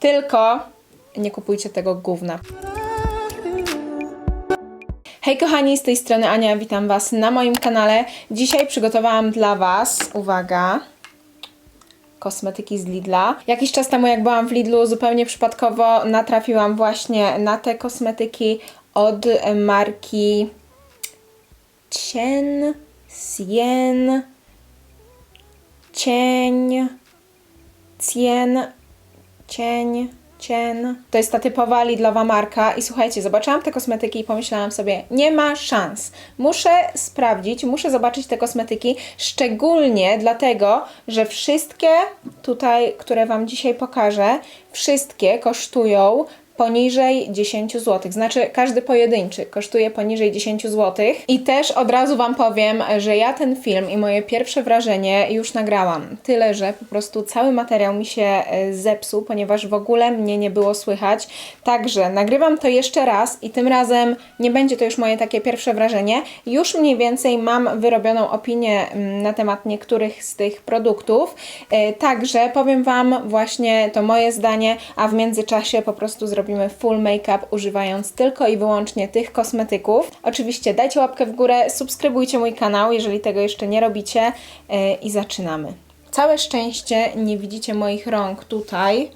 Tylko nie kupujcie tego gówna. Hej kochani, z tej strony Ania, witam Was na moim kanale. Dzisiaj przygotowałam dla Was, uwaga, kosmetyki z Lidla. Jakiś czas temu, jak byłam w Lidlu, zupełnie przypadkowo natrafiłam właśnie na te kosmetyki od marki Cien, Cien, Cień, Cien, Cień, Cien. To jest ta typowa Lidlowa marka i słuchajcie, zobaczyłam te kosmetyki i pomyślałam sobie, nie ma szans. Muszę sprawdzić, muszę zobaczyć te kosmetyki, szczególnie dlatego, że wszystkie tutaj, które Wam dzisiaj pokażę, wszystkie kosztują poniżej 10 zł. Znaczy, każdy pojedynczy kosztuje poniżej 10 zł. I też od razu Wam powiem, że ja ten film i moje pierwsze wrażenie już nagrałam. Tyle, że po prostu cały materiał mi się e, zepsuł, ponieważ w ogóle mnie nie było słychać. Także nagrywam to jeszcze raz i tym razem nie będzie to już moje takie pierwsze wrażenie. Już mniej więcej mam wyrobioną opinię mm, na temat niektórych z tych produktów. E, Także powiem Wam właśnie to moje zdanie, a w międzyczasie po prostu zrobimy full make-up używając tylko i wyłącznie tych kosmetyków. Oczywiście dajcie łapkę w górę, subskrybujcie mój kanał, jeżeli tego jeszcze nie robicie e, i zaczynamy. Całe szczęście nie widzicie moich rąk tutaj,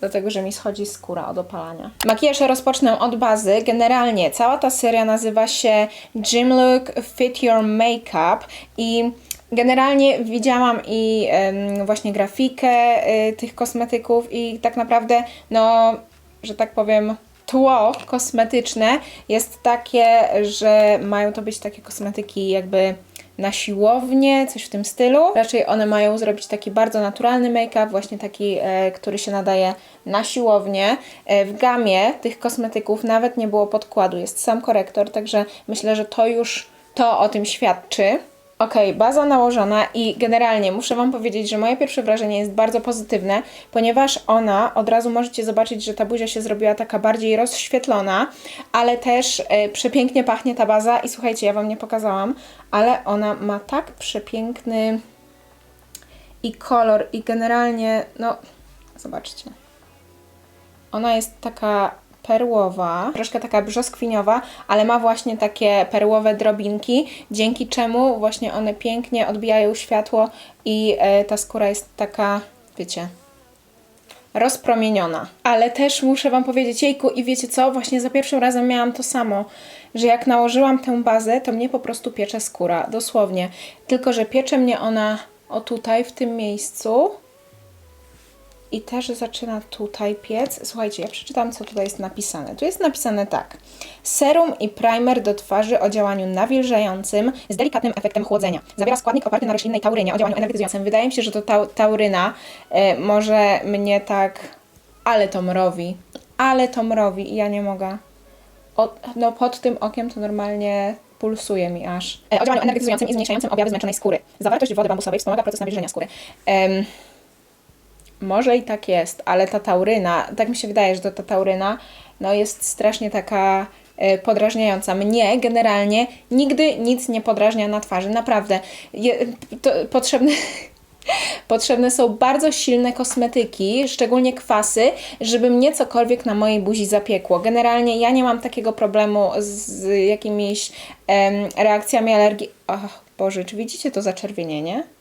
dlatego że mi schodzi skóra od opalania. Makijaż rozpocznę od bazy. Generalnie cała ta seria nazywa się Gym Look Fit Your Makeup i generalnie widziałam i em, właśnie grafikę y, tych kosmetyków i tak naprawdę no, że tak powiem tło kosmetyczne jest takie, że mają to być takie kosmetyki jakby na siłownię, coś w tym stylu. Raczej one mają zrobić taki bardzo naturalny make-up, właśnie taki, e, który się nadaje na siłownię. E, w gamie tych kosmetyków nawet nie było podkładu, jest sam korektor, także myślę, że to już to o tym świadczy. Ok, baza nałożona i generalnie muszę Wam powiedzieć, że moje pierwsze wrażenie jest bardzo pozytywne, ponieważ ona, od razu możecie zobaczyć, że ta buzia się zrobiła taka bardziej rozświetlona, ale też e, przepięknie pachnie ta baza i słuchajcie, ja Wam nie pokazałam, ale ona ma tak przepiękny i kolor i generalnie, no zobaczcie. Ona jest taka perłowa, troszkę taka brzoskwiniowa, ale ma właśnie takie perłowe drobinki, dzięki czemu właśnie one pięknie odbijają światło i e, ta skóra jest taka, wiecie, rozpromieniona. Ale też muszę Wam powiedzieć, jejku, i wiecie co, właśnie za pierwszym razem miałam to samo, że jak nałożyłam tę bazę, to mnie po prostu piecze skóra, dosłownie. Tylko, że piecze mnie ona o tutaj, w tym miejscu, i też zaczyna tutaj piec. Słuchajcie, ja przeczytam, co tutaj jest napisane. Tu jest napisane tak. Serum i primer do twarzy o działaniu nawilżającym z delikatnym efektem chłodzenia. Zawiera składnik oparty na roślinnej taurynie o działaniu energetyzującym. Wydaje mi się, że to tau tauryna e, może mnie tak... Ale to mrowi. Ale to mrowi i ja nie mogę. O, no pod tym okiem to normalnie pulsuje mi aż. E, o działaniu energetyzującym i zmniejszającym objawy zmęczonej skóry. Zawartość wody bambusowej wspomaga proces nawilżenia skóry. Em, może i tak jest, ale ta tauryna, tak mi się wydaje, że ta tauryna no jest strasznie taka e, podrażniająca. Mnie generalnie nigdy nic nie podrażnia na twarzy, naprawdę. Je, to, potrzebne, potrzebne są bardzo silne kosmetyki, szczególnie kwasy, żeby mnie cokolwiek na mojej buzi zapiekło. Generalnie ja nie mam takiego problemu z jakimiś em, reakcjami alergii. Ach, Boże, czy widzicie to zaczerwienienie?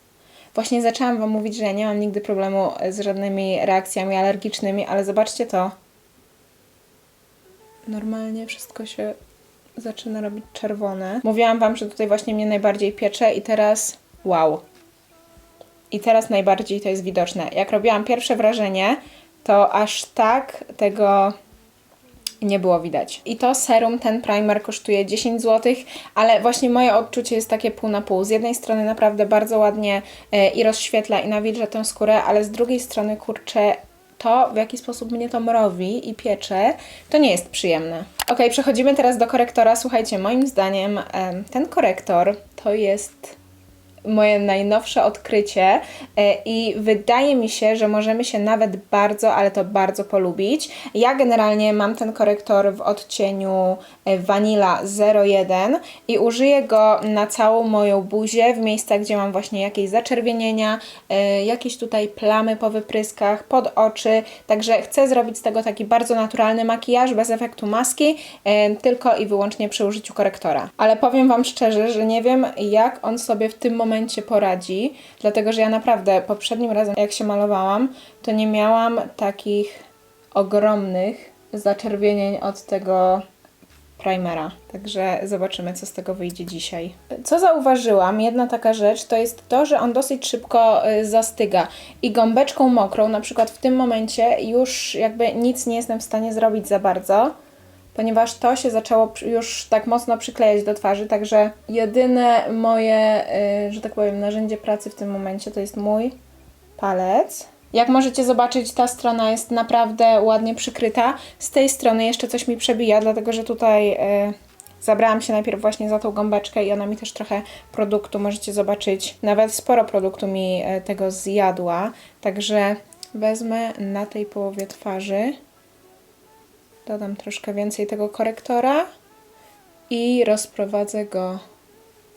Właśnie zaczęłam Wam mówić, że ja nie mam nigdy problemu z żadnymi reakcjami alergicznymi, ale zobaczcie to. Normalnie wszystko się zaczyna robić czerwone. Mówiłam Wam, że tutaj właśnie mnie najbardziej piecze i teraz wow. I teraz najbardziej to jest widoczne. Jak robiłam pierwsze wrażenie, to aż tak tego nie było widać. I to serum, ten primer kosztuje 10 zł, ale właśnie moje odczucie jest takie pół na pół. Z jednej strony naprawdę bardzo ładnie e, i rozświetla i nawilża tę skórę, ale z drugiej strony kurczę to, w jaki sposób mnie to mrowi i piecze, to nie jest przyjemne. Ok, przechodzimy teraz do korektora. Słuchajcie, moim zdaniem em, ten korektor to jest moje najnowsze odkrycie e, i wydaje mi się, że możemy się nawet bardzo, ale to bardzo polubić. Ja generalnie mam ten korektor w odcieniu e, Vanilla 01 i użyję go na całą moją buzię w miejscach, gdzie mam właśnie jakieś zaczerwienienia, e, jakieś tutaj plamy po wypryskach, pod oczy, także chcę zrobić z tego taki bardzo naturalny makijaż bez efektu maski, tylko i wyłącznie przy użyciu korektora. Ale powiem Wam szczerze, że nie wiem jak on sobie w tym momencie poradzi, dlatego że ja naprawdę poprzednim razem jak się malowałam, to nie miałam takich ogromnych zaczerwienień od tego primera. Także zobaczymy, co z tego wyjdzie dzisiaj. Co zauważyłam, jedna taka rzecz, to jest to, że on dosyć szybko y, zastyga i gąbeczką mokrą, na przykład w tym momencie już jakby nic nie jestem w stanie zrobić za bardzo, ponieważ to się zaczęło już tak mocno przyklejać do twarzy, także jedyne moje, y, że tak powiem, narzędzie pracy w tym momencie to jest mój palec. Jak możecie zobaczyć, ta strona jest naprawdę ładnie przykryta. Z tej strony jeszcze coś mi przebija, dlatego że tutaj e, zabrałam się najpierw właśnie za tą gąbeczkę i ona mi też trochę produktu, możecie zobaczyć, nawet sporo produktu mi e, tego zjadła. Także wezmę na tej połowie twarzy, dodam troszkę więcej tego korektora i rozprowadzę go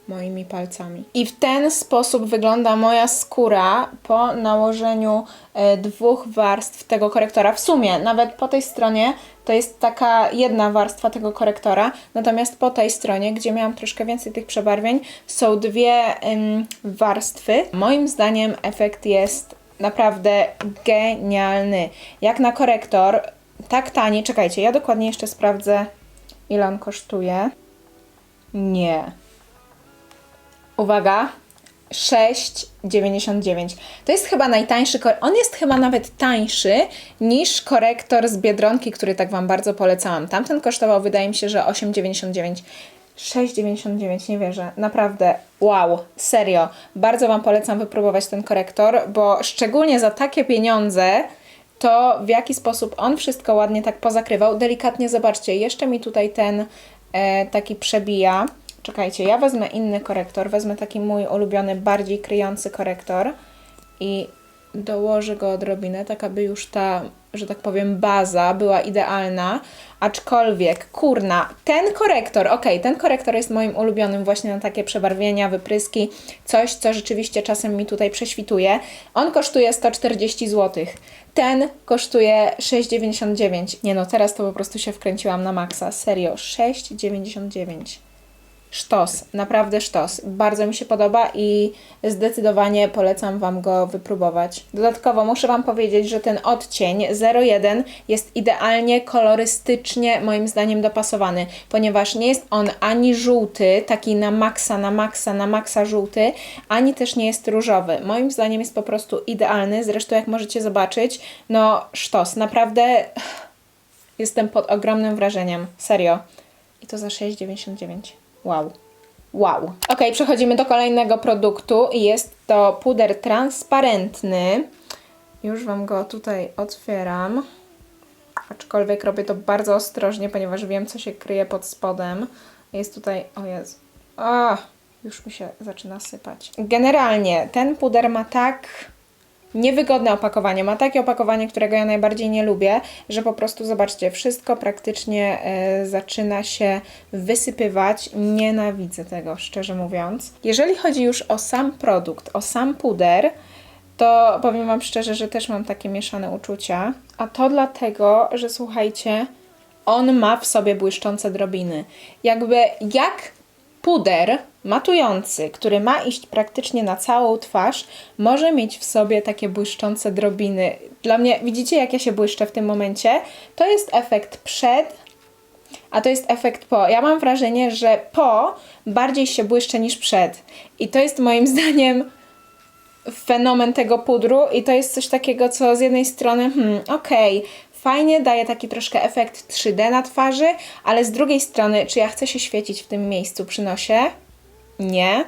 moimi palcami. I w ten sposób wygląda moja skóra po nałożeniu e, dwóch warstw tego korektora. W sumie, nawet po tej stronie to jest taka jedna warstwa tego korektora, natomiast po tej stronie, gdzie miałam troszkę więcej tych przebarwień, są dwie em, warstwy. Moim zdaniem efekt jest naprawdę genialny. Jak na korektor, tak tani. Czekajcie, ja dokładnie jeszcze sprawdzę, ile on kosztuje. Nie. Uwaga, 6,99. To jest chyba najtańszy korektor. On jest chyba nawet tańszy niż korektor z Biedronki, który tak Wam bardzo polecałam. Tamten kosztował, wydaje mi się, że 8,99. 6,99, nie wierzę. Naprawdę, wow, serio. Bardzo Wam polecam wypróbować ten korektor, bo szczególnie za takie pieniądze to w jaki sposób on wszystko ładnie tak pozakrywał. Delikatnie zobaczcie, jeszcze mi tutaj ten e, taki przebija. Czekajcie, ja wezmę inny korektor, wezmę taki mój ulubiony, bardziej kryjący korektor i dołożę go odrobinę, tak aby już ta, że tak powiem, baza była idealna. Aczkolwiek, kurna, ten korektor, ok, ten korektor jest moim ulubionym właśnie na takie przebarwienia, wypryski, coś, co rzeczywiście czasem mi tutaj prześwituje. On kosztuje 140 zł. Ten kosztuje 6,99. Nie no, teraz to po prostu się wkręciłam na maksa. Serio, 6,99. Sztos, naprawdę sztos. Bardzo mi się podoba i zdecydowanie polecam Wam go wypróbować. Dodatkowo muszę Wam powiedzieć, że ten odcień 01 jest idealnie kolorystycznie moim zdaniem dopasowany, ponieważ nie jest on ani żółty, taki na maksa, na maksa, na maksa żółty, ani też nie jest różowy. Moim zdaniem jest po prostu idealny. Zresztą jak możecie zobaczyć, no sztos. Naprawdę jestem pod ogromnym wrażeniem. Serio. I to za 6,99. Wow. Wow. Ok, przechodzimy do kolejnego produktu. Jest to puder transparentny. Już Wam go tutaj otwieram. Aczkolwiek robię to bardzo ostrożnie, ponieważ wiem, co się kryje pod spodem. Jest tutaj... O Jezu. A, już mi się zaczyna sypać. Generalnie ten puder ma tak niewygodne opakowanie. Ma takie opakowanie, którego ja najbardziej nie lubię, że po prostu zobaczcie, wszystko praktycznie e, zaczyna się wysypywać. Nienawidzę tego, szczerze mówiąc. Jeżeli chodzi już o sam produkt, o sam puder, to powiem Wam szczerze, że też mam takie mieszane uczucia. A to dlatego, że słuchajcie, on ma w sobie błyszczące drobiny. Jakby jak puder matujący, który ma iść praktycznie na całą twarz, może mieć w sobie takie błyszczące drobiny. Dla mnie, widzicie jak ja się błyszczę w tym momencie? To jest efekt przed, a to jest efekt po. Ja mam wrażenie, że po bardziej się błyszczę niż przed. I to jest moim zdaniem fenomen tego pudru i to jest coś takiego, co z jednej strony, hmm, okej, fajnie, daje taki troszkę efekt 3D na twarzy, ale z drugiej strony, czy ja chcę się świecić w tym miejscu przy nosie? Nie.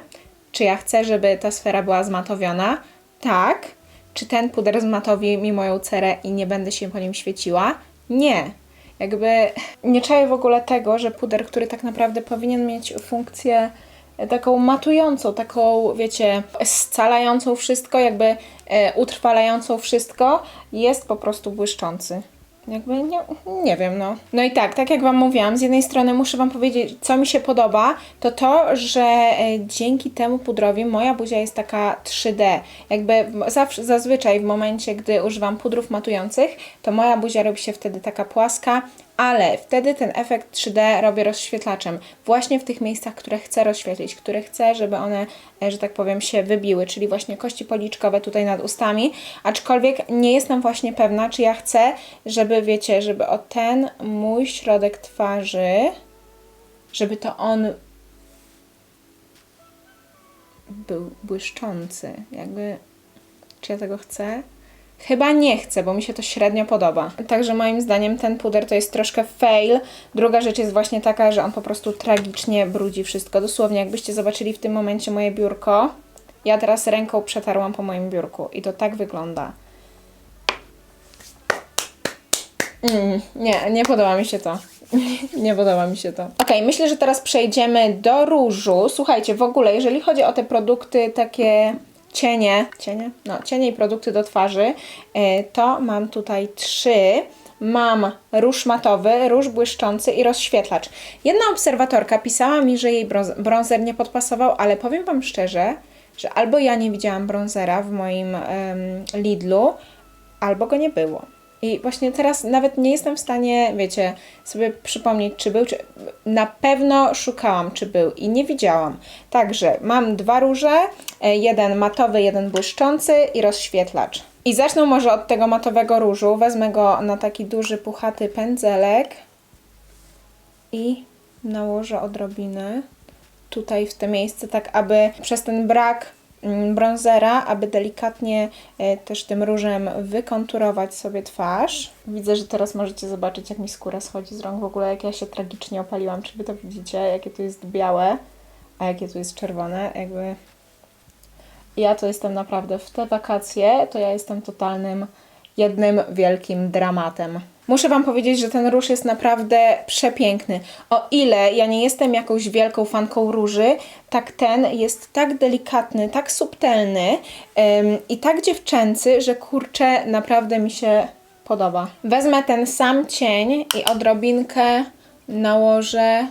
Czy ja chcę, żeby ta sfera była zmatowiona? Tak. Czy ten puder zmatowi mi moją cerę i nie będę się po nim świeciła? Nie. Jakby nie czaję w ogóle tego, że puder, który tak naprawdę powinien mieć funkcję e, taką matującą, taką, wiecie, scalającą wszystko, jakby e, utrwalającą wszystko, jest po prostu błyszczący. Jakby nie, nie wiem, no. No i tak, tak jak Wam mówiłam, z jednej strony muszę Wam powiedzieć, co mi się podoba, to to, że e, dzięki temu pudrowi moja buzia jest taka 3D. Jakby zawsze, zazwyczaj w momencie, gdy używam pudrów matujących, to moja buzia robi się wtedy taka płaska, ale wtedy ten efekt 3D robię rozświetlaczem. Właśnie w tych miejscach, które chcę rozświetlić, które chcę, żeby one, e, że tak powiem, się wybiły, czyli właśnie kości policzkowe tutaj nad ustami. Aczkolwiek nie jestem właśnie pewna, czy ja chcę, żeby, wiecie, żeby o ten mój środek twarzy, żeby to on był błyszczący. Jakby, czy ja tego chcę? Chyba nie chcę, bo mi się to średnio podoba. Także moim zdaniem ten puder to jest troszkę fail. Druga rzecz jest właśnie taka, że on po prostu tragicznie brudzi wszystko. Dosłownie, jakbyście zobaczyli w tym momencie moje biurko, ja teraz ręką przetarłam po moim biurku i to tak wygląda. Mm, nie, nie podoba mi się to. nie podoba mi się to. Ok, myślę, że teraz przejdziemy do różu. Słuchajcie, w ogóle, jeżeli chodzi o te produkty takie cienie, cienie? No, cienie i produkty do twarzy, e, to mam tutaj trzy. Mam róż matowy, róż błyszczący i rozświetlacz. Jedna obserwatorka pisała mi, że jej brązer nie podpasował, ale powiem Wam szczerze, że albo ja nie widziałam brązera w moim em, Lidlu, albo go nie było. I właśnie teraz nawet nie jestem w stanie, wiecie, sobie przypomnieć, czy był, czy na pewno szukałam, czy był i nie widziałam. Także mam dwa róże, e, jeden matowy, jeden błyszczący i rozświetlacz. I zacznę może od tego matowego różu. Wezmę go na taki duży, puchaty pędzelek i nałożę odrobinę tutaj w te miejsce, tak aby przez ten brak bronzera, aby delikatnie e, też tym różem wykonturować sobie twarz. Widzę, że teraz możecie zobaczyć, jak mi skóra schodzi z rąk. W ogóle jak ja się tragicznie opaliłam. Czy wy to widzicie? Jakie tu jest białe, a jakie tu jest czerwone. Jakby ja to jestem naprawdę w te wakacje, to ja jestem totalnym jednym wielkim dramatem. Muszę Wam powiedzieć, że ten róż jest naprawdę przepiękny. O ile ja nie jestem jakąś wielką fanką róży, tak ten jest tak delikatny, tak subtelny ym, i tak dziewczęcy, że kurczę, naprawdę mi się podoba. Wezmę ten sam cień i odrobinkę nałożę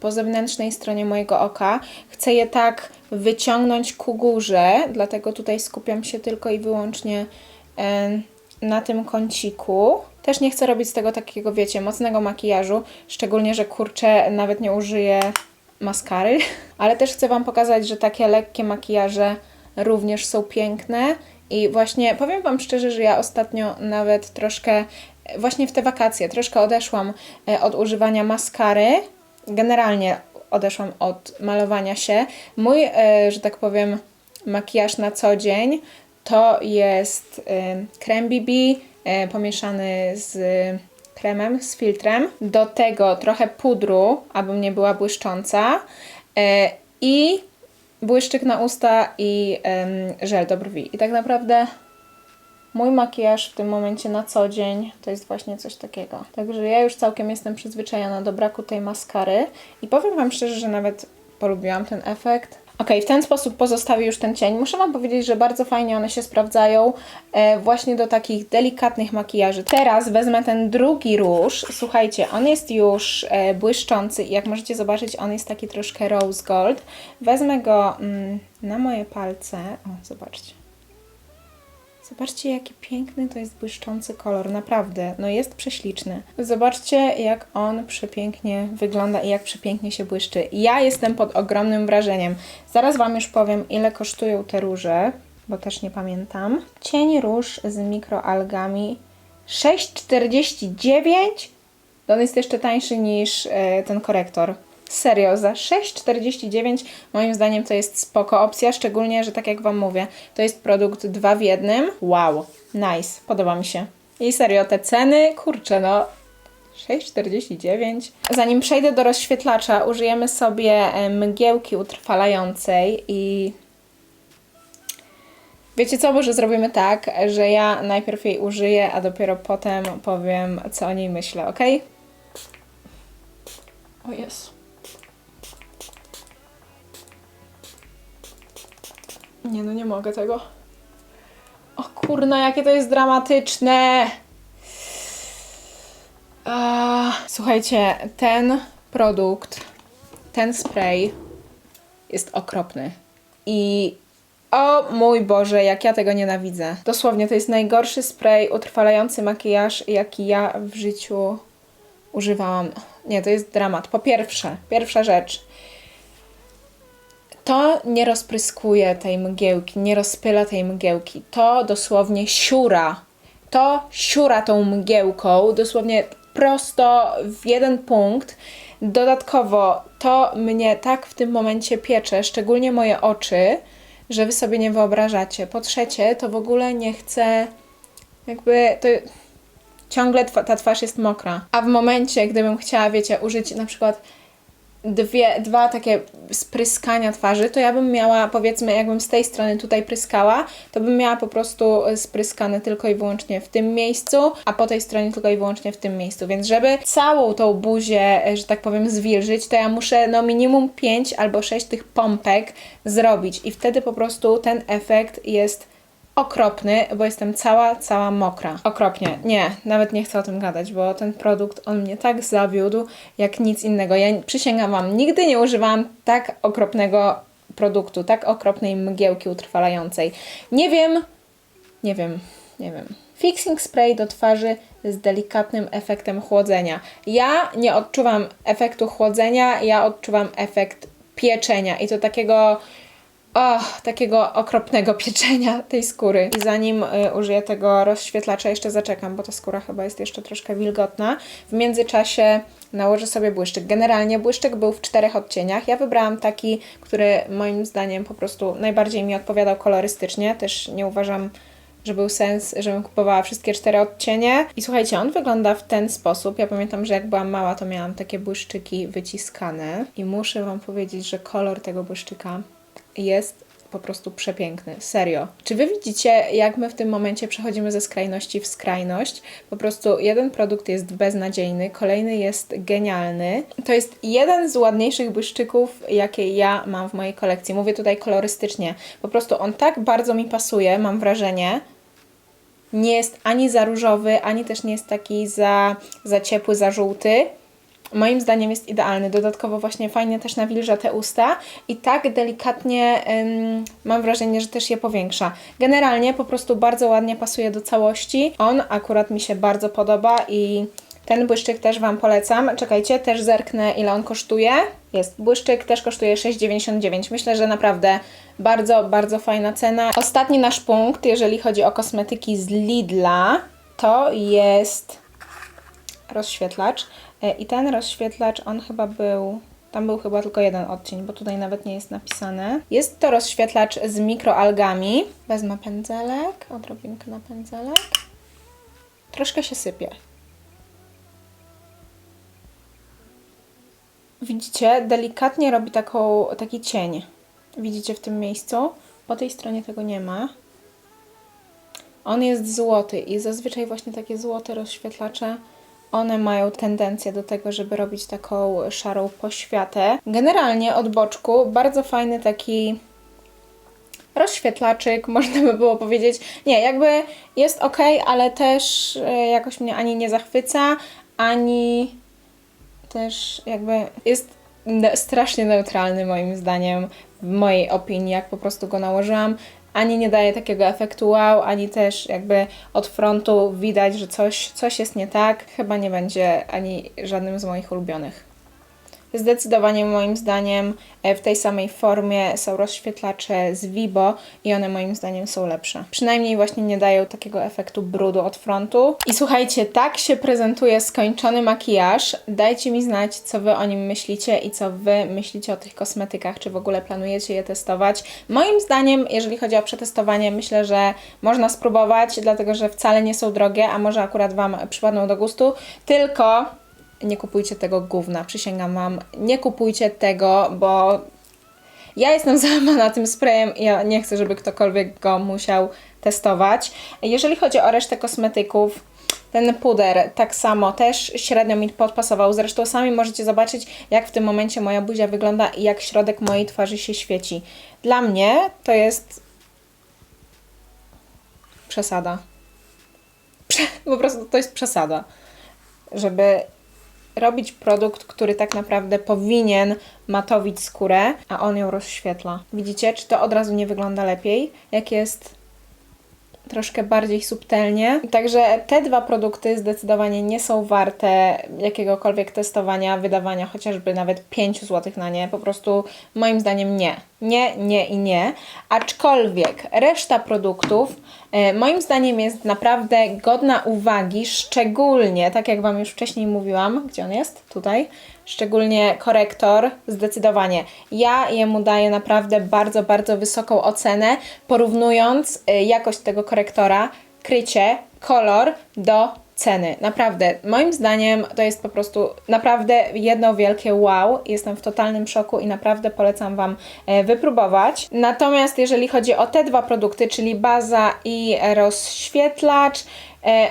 po zewnętrznej stronie mojego oka. Chcę je tak wyciągnąć ku górze, dlatego tutaj skupiam się tylko i wyłącznie na tym kąciku. Też nie chcę robić z tego takiego, wiecie, mocnego makijażu, szczególnie, że kurczę, nawet nie użyję maskary, ale też chcę Wam pokazać, że takie lekkie makijaże również są piękne i właśnie powiem Wam szczerze, że ja ostatnio nawet troszkę, właśnie w te wakacje, troszkę odeszłam e, od używania maskary, generalnie odeszłam od malowania się. Mój, e, że tak powiem, makijaż na co dzień to jest e, krem BB pomieszany z kremem, z filtrem. Do tego trochę pudru, abym nie była błyszcząca. E, I błyszczyk na usta i żel do brwi. I tak naprawdę mój makijaż w tym momencie na co dzień to jest właśnie coś takiego. Także ja już całkiem jestem przyzwyczajona do braku tej maskary i powiem Wam szczerze, że nawet polubiłam ten efekt. Ok, w ten sposób pozostawię już ten cień. Muszę Wam powiedzieć, że bardzo fajnie one się sprawdzają e, właśnie do takich delikatnych makijaży. Teraz wezmę ten drugi róż. Słuchajcie, on jest już e, błyszczący i jak możecie zobaczyć, on jest taki troszkę rose gold. Wezmę go mm, na moje palce. O, zobaczcie. Zobaczcie, jaki piękny to jest błyszczący kolor, naprawdę, no jest prześliczny. Zobaczcie, jak on przepięknie wygląda i jak przepięknie się błyszczy. Ja jestem pod ogromnym wrażeniem. Zaraz Wam już powiem, ile kosztują te róże, bo też nie pamiętam. Cień róż z mikroalgami 6,49? To on jest jeszcze tańszy niż e, ten korektor. Serio, za 6,49 moim zdaniem to jest spoko opcja, szczególnie, że tak jak Wam mówię, to jest produkt dwa w jednym. Wow, nice, podoba mi się. I serio, te ceny, kurczę no, 6,49. Zanim przejdę do rozświetlacza, użyjemy sobie e, mgiełki utrwalającej i Wiecie co, może zrobimy tak, że ja najpierw jej użyję, a dopiero potem powiem, co o niej myślę, ok? O jest. Nie no, nie mogę tego. O kurna, jakie to jest dramatyczne. Słuchajcie, ten produkt, ten spray jest okropny. I o mój Boże, jak ja tego nienawidzę. Dosłownie, to jest najgorszy spray utrwalający makijaż, jaki ja w życiu używałam. Nie, to jest dramat. Po pierwsze, pierwsza rzecz. To nie rozpryskuje tej mgiełki, nie rozpyla tej mgiełki. To dosłownie siura. To siura tą mgiełką, dosłownie prosto w jeden punkt. Dodatkowo to mnie tak w tym momencie piecze, szczególnie moje oczy, że wy sobie nie wyobrażacie. Po trzecie, to w ogóle nie chcę jakby to ciągle ta twarz jest mokra. A w momencie, gdybym chciała, wiecie, użyć na przykład dwie, dwa takie spryskania twarzy, to ja bym miała, powiedzmy, jakbym z tej strony tutaj pryskała, to bym miała po prostu e, spryskane tylko i wyłącznie w tym miejscu, a po tej stronie tylko i wyłącznie w tym miejscu. Więc żeby całą tą buzię, e, że tak powiem, zwilżyć, to ja muszę no minimum 5 albo 6 tych pompek zrobić i wtedy po prostu ten efekt jest okropny, bo jestem cała, cała mokra. Okropnie. Nie, nawet nie chcę o tym gadać, bo ten produkt, on mnie tak zawiódł, jak nic innego. Ja przysięgam Wam, nigdy nie używałam tak okropnego produktu, tak okropnej mgiełki utrwalającej. Nie wiem, nie wiem, nie wiem. Fixing spray do twarzy z delikatnym efektem chłodzenia. Ja nie odczuwam efektu chłodzenia, ja odczuwam efekt pieczenia i to takiego o, takiego okropnego pieczenia tej skóry. I zanim y, użyję tego rozświetlacza, jeszcze zaczekam, bo ta skóra chyba jest jeszcze troszkę wilgotna. W międzyczasie nałożę sobie błyszczyk. Generalnie błyszczyk był w czterech odcieniach. Ja wybrałam taki, który moim zdaniem po prostu najbardziej mi odpowiadał kolorystycznie. Też nie uważam, że był sens, żebym kupowała wszystkie cztery odcienie. I słuchajcie, on wygląda w ten sposób. Ja pamiętam, że jak byłam mała, to miałam takie błyszczyki wyciskane. I muszę Wam powiedzieć, że kolor tego błyszczyka jest po prostu przepiękny. Serio. Czy wy widzicie, jak my w tym momencie przechodzimy ze skrajności w skrajność? Po prostu jeden produkt jest beznadziejny, kolejny jest genialny. To jest jeden z ładniejszych błyszczyków, jakie ja mam w mojej kolekcji. Mówię tutaj kolorystycznie. Po prostu on tak bardzo mi pasuje, mam wrażenie. Nie jest ani za różowy, ani też nie jest taki za, za ciepły, za żółty moim zdaniem jest idealny. Dodatkowo właśnie fajnie też nawilża te usta i tak delikatnie ym, mam wrażenie, że też je powiększa. Generalnie po prostu bardzo ładnie pasuje do całości. On akurat mi się bardzo podoba i ten błyszczyk też Wam polecam. Czekajcie, też zerknę ile on kosztuje. Jest, błyszczyk też kosztuje 6,99. Myślę, że naprawdę bardzo, bardzo fajna cena. Ostatni nasz punkt, jeżeli chodzi o kosmetyki z Lidla, to jest rozświetlacz. E, I ten rozświetlacz, on chyba był. Tam był chyba tylko jeden odcień, bo tutaj nawet nie jest napisane. Jest to rozświetlacz z mikroalgami. Wezmę pędzelek, odrobinkę na pędzelek. Troszkę się sypie. Widzicie, delikatnie robi taką, taki cień. Widzicie w tym miejscu? Po tej stronie tego nie ma. On jest złoty i zazwyczaj właśnie takie złote rozświetlacze one mają tendencję do tego, żeby robić taką szarą poświatę. Generalnie od boczku bardzo fajny taki rozświetlaczyk, można by było powiedzieć. Nie, jakby jest ok, ale też e, jakoś mnie ani nie zachwyca, ani też jakby jest strasznie neutralny moim zdaniem, w mojej opinii, jak po prostu go nałożyłam ani nie daje takiego efektu wow, ani też jakby od frontu widać, że coś, coś jest nie tak. Chyba nie będzie ani żadnym z moich ulubionych. Zdecydowanie moim zdaniem e, w tej samej formie są rozświetlacze z Vibo i one moim zdaniem są lepsze. Przynajmniej właśnie nie dają takiego efektu brudu od frontu. I słuchajcie, tak się prezentuje skończony makijaż. Dajcie mi znać, co Wy o nim myślicie i co Wy myślicie o tych kosmetykach, czy w ogóle planujecie je testować. Moim zdaniem, jeżeli chodzi o przetestowanie, myślę, że można spróbować, dlatego że wcale nie są drogie, a może akurat Wam przypadną do gustu, tylko nie kupujcie tego gówna, przysięgam Wam, nie kupujcie tego, bo ja jestem załamana tym sprayem i ja nie chcę, żeby ktokolwiek go musiał testować. Jeżeli chodzi o resztę kosmetyków, ten puder tak samo też średnio mi podpasował. Zresztą sami możecie zobaczyć, jak w tym momencie moja buzia wygląda i jak środek mojej twarzy się świeci. Dla mnie to jest przesada. Prze- po prostu to jest przesada. Żeby robić produkt, który tak naprawdę powinien matowić skórę, a on ją rozświetla. Widzicie, czy to od razu nie wygląda lepiej? Jak jest troszkę bardziej subtelnie. Także te dwa produkty zdecydowanie nie są warte jakiegokolwiek testowania, wydawania chociażby nawet 5 zł na nie. Po prostu moim zdaniem nie. Nie, nie i nie. Aczkolwiek reszta produktów e, moim zdaniem jest naprawdę godna uwagi, szczególnie, tak jak Wam już wcześniej mówiłam, gdzie on jest? Tutaj. Szczególnie korektor, zdecydowanie. Ja jemu daję naprawdę bardzo, bardzo wysoką ocenę, porównując y, jakość tego korektora, krycie, kolor do ceny. Naprawdę, moim zdaniem to jest po prostu naprawdę jedno wielkie wow. Jestem w totalnym szoku i naprawdę polecam Wam e, wypróbować. Natomiast jeżeli chodzi o te dwa produkty, czyli baza i rozświetlacz,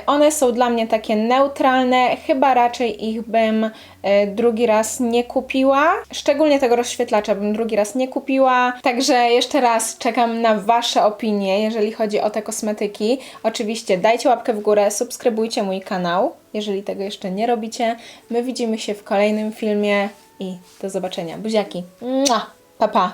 One są dla mnie takie neutralne, chyba raczej ich bym e, drugi raz nie kupiła. Szczególnie tego rozświetlacza bym drugi raz nie kupiła. Także jeszcze raz czekam na Wasze opinie, jeżeli chodzi o te kosmetyki. Oczywiście dajcie łapkę w górę, subskrybujcie mój kanał, jeżeli tego jeszcze nie robicie. My widzimy się w kolejnym filmie i do zobaczenia. Buziaki. Mua! Pa, pa.